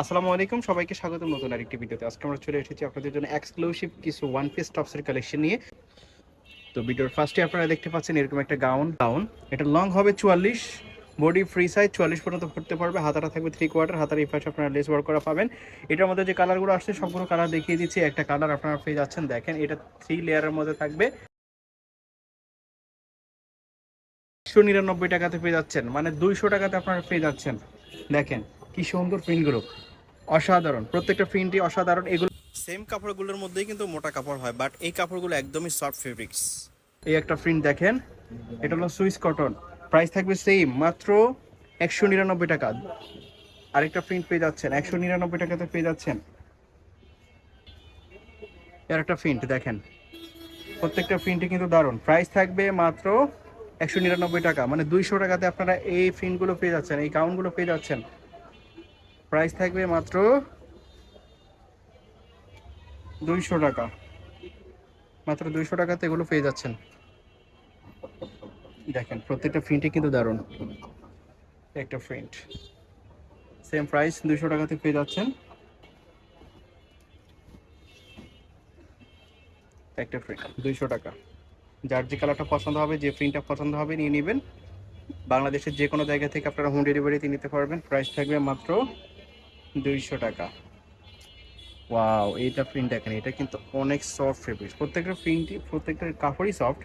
আসসালামু আলাইকুম, সবাইকে স্বাগতম নতুন আরেকটি ভিডিওতে। আজকে আমরা চলে এসেছি আপনাদের জন্য এক্সক্লুসিভ কিছু ওয়ান পিস টপসের কালেকশন নিয়ে। তো ভিডিওর ফার্স্টে আপনারা দেখতে পাচ্ছেন এরকম একটা গাউন গাউন এটা লং হবে চুয়াল্লিশ বডি ফ্রি সাইজ চুয়াল্লিশ পর্যন্ত পড়তে পারবে। হাতাটা থাকবে থ্রি কোয়ার্টার হাতার এই পাশে আপনারা লেস ওয়ার্ক করা পাবেন। এটার মধ্যে যে কালারগুলো আসছে সবগুলো কালার দেখিয়ে দিচ্ছি। একটা কালার আপনারা পেয়ে যাচ্ছেন, দেখেন, এটা থ্রি লেয়ারের মধ্যে থাকবে। একশো নিরানব্বই টাকাতে পেয়ে যাচ্ছেন মানে দুইশো টাকাতে আপনারা পেয়ে যাচ্ছেন, দেখেন। কি সুন্দর প্রিন্টগুলো। অসাধারণ। প্রত্যেকটা প্রিন্টই অসাধারণ। এগুলো সেম কাপড়গুলোর মধ্যেই কিন্তু মোটা কাপড় হয় বাট এই কাপড়গুলো একদমই সফট ফেব্রিক্স এই একটা প্রিন্ট দেখেন এটা হলো সুইস কটন। প্রাইস থাকবে সেম মাত্র একশো নিরানব্বই টাকা। আরেকটা প্রিন্ট পেয়ে যাচ্ছেন একশো নিরানব্বই টাকাতে পেয়ে যাচ্ছেন। এর একটা প্রিন্ট দেখেন। প্রত্যেকটা প্রিন্টই কিন্তু দারুণ। প্রাইস থাকবে মাত্র একশো নিরানব্বই টাকা। মানে দুইশো টাকাতে আপনারা এই প্রিন্টগুলো পেয়ে যাচ্ছেন এই গাউনগুলো পেয়ে যাচ্ছেন। প্রাইস থাকবে মাত্র দুইশো টাকা। মাত্র দুইশো টাকাতে এগুলো পেয়ে যাচ্ছেন। দেখেন, প্রত্যেকটা প্রিন্টই কিন্তু দারুণ। একটা প্রিন্ট সেম প্রাইস দুইশো টাকাতে পেয়ে যাচ্ছেন। একটা প্রিন্ট দুইশো টাকা। যার যে কালারটা পছন্দ হবে, যে প্রিন্টটা পছন্দ হবে, নিয়ে নেবেন। বাংলাদেশের যে কোনো জায়গা থেকে আপনারা হোম ডেলিভারিতে নিতে পারবেন। প্রাইস থাকবে মাত্র দুইশো টাকা। ওয়াও, এইটা প্রিন্ট দেখেন, এটা কিন্তু অনেক সফট ফেব্রিক্স প্রত্যেকটা প্রিন্টই প্রত্যেকটা কাপড়ই সফট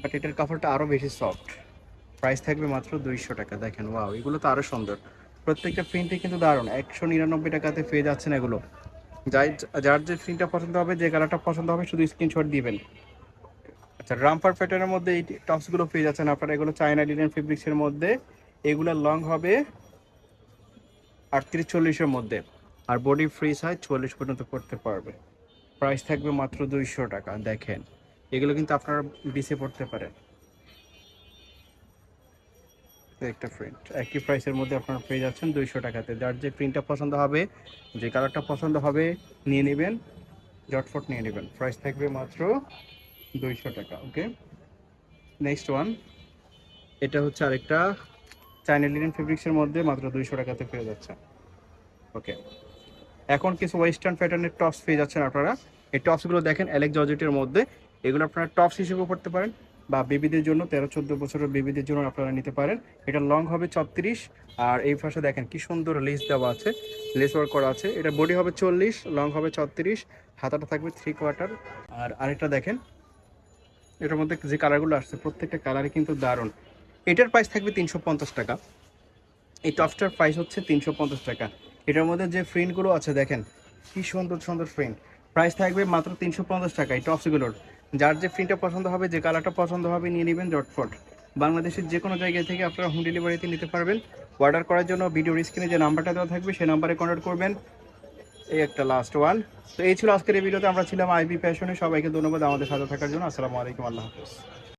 বাট এটার কাপড়টা আরও বেশি সফট প্রাইস থাকবে মাত্র দুইশো টাকা, দেখেন, ওয়াও, এগুলো তো আরও সুন্দর। প্রত্যেকটা প্রিন্টই কিন্তু দারুণ, একশো নিরানব্বই টাকাতে পেয়ে যাচ্ছেন এগুলো। যাই, যার যে প্রিন্টটা পছন্দ হবে, যে কালারটা পছন্দ হবে, শুধু স্ক্রিনশট দিবেন। আচ্ছা রামপার প্যাটার্নের মধ্যে এই টপসগুলো পেয়ে যাচ্ছেন আপনারা। এগুলো চায়না লিনেন ফেব্রিক্সের মধ্যে। এগুলো লং হবে আটত্রিশ চল্লিশের মধ্যে। আর বডি ফ্রি সাইজ চল্লিশ পর্যন্ত করতে পারবে। প্রাইস থাকবে মাত্র দুইশো টাকা, দেখেন। এগুলো কিন্তু আপনারা বিসে পড়তে পারেন। একটা প্রিন্ট একই প্রাইসের মধ্যে আপনারা পেয়ে যাচ্ছেন দুইশো টাকাতে। যার যে প্রিন্টটা পছন্দ হবে, যে কালারটা পছন্দ হবে, নিয়ে নেবেন। জটফট নিয়ে নেবেন। প্রাইস থাকবে মাত্র দুইশো টাকা ওকে নেক্সট ওয়ান এটা হচ্ছে আরেকটা চাইনা লিনেন ফেব্রিক্সের মধ্যে মাত্র দুইশো টাকাতে পেয়ে যাচ্ছে ওকে এখন কিছু ওয়েস্টার্ন প্যাটার্নের টপস পেয়ে যাচ্ছেন আপনারা। এই টপসগুলো দেখেন অ্যালেক জর্জেটের মধ্যে। এগুলো আপনারা টপস হিসেবেও পড়তে পারেন বা বেবিদের জন্য তেরো চোদ্দ বছরের বেবিদের জন্য আপনারা নিতে পারেন। এটা লং হবে ছত্রিশ। আর এই পাশে দেখেন কি সুন্দর লেস দেওয়া আছে। লেস ওয়ার্ক করা আছে। এটা বডি হবে চল্লিশ লং হবে ছত্রিশ। হাতাটা থাকবে থ্রি কোয়ার্টার আর আরেকটা দেখেন, এটার মধ্যে যে কালারগুলো আসছে, প্রত্যেকটা কালারই কিন্তু দারুণ। এটার প্রাইস থাকবে তিনশো পঞ্চাশ টাকা। এই টপসটার প্রাইস হচ্ছে তিনশো পঞ্চাশ টাকা। এটার মধ্যে যে প্রিন্টগুলো আছে, দেখেন, কি সুন্দর সুন্দর প্রিন্ট প্রাইস থাকবে মাত্র তিনশো পঞ্চাশ টাকা এই টপসগুলোর যার যে প্রিন্টটা পছন্দ হবে, যে কালারটা পছন্দ হবে, নিয়ে নেবেন জটফট বাংলাদেশের যে কোনো জায়গা থেকে আপনারা হোম ডেলিভারিতে নিতে পারবেন। অর্ডার করার জন্য ভিডিও স্ক্রিনে যে নাম্বারটা দেওয়া থাকবে, সেই নাম্বারে কন্ট্যাক্ট করবেন। এই একটা লাস্ট ওয়ান তো এই ছিল আজকের এই ভিডিওতে আমরা ছিলাম আইবি ফ্যাশনে সবাইকে ধন্যবাদ আমাদের সাথে থাকার জন্য। আসসালামু আলাইকুম, আল্লাহ হাফিজ।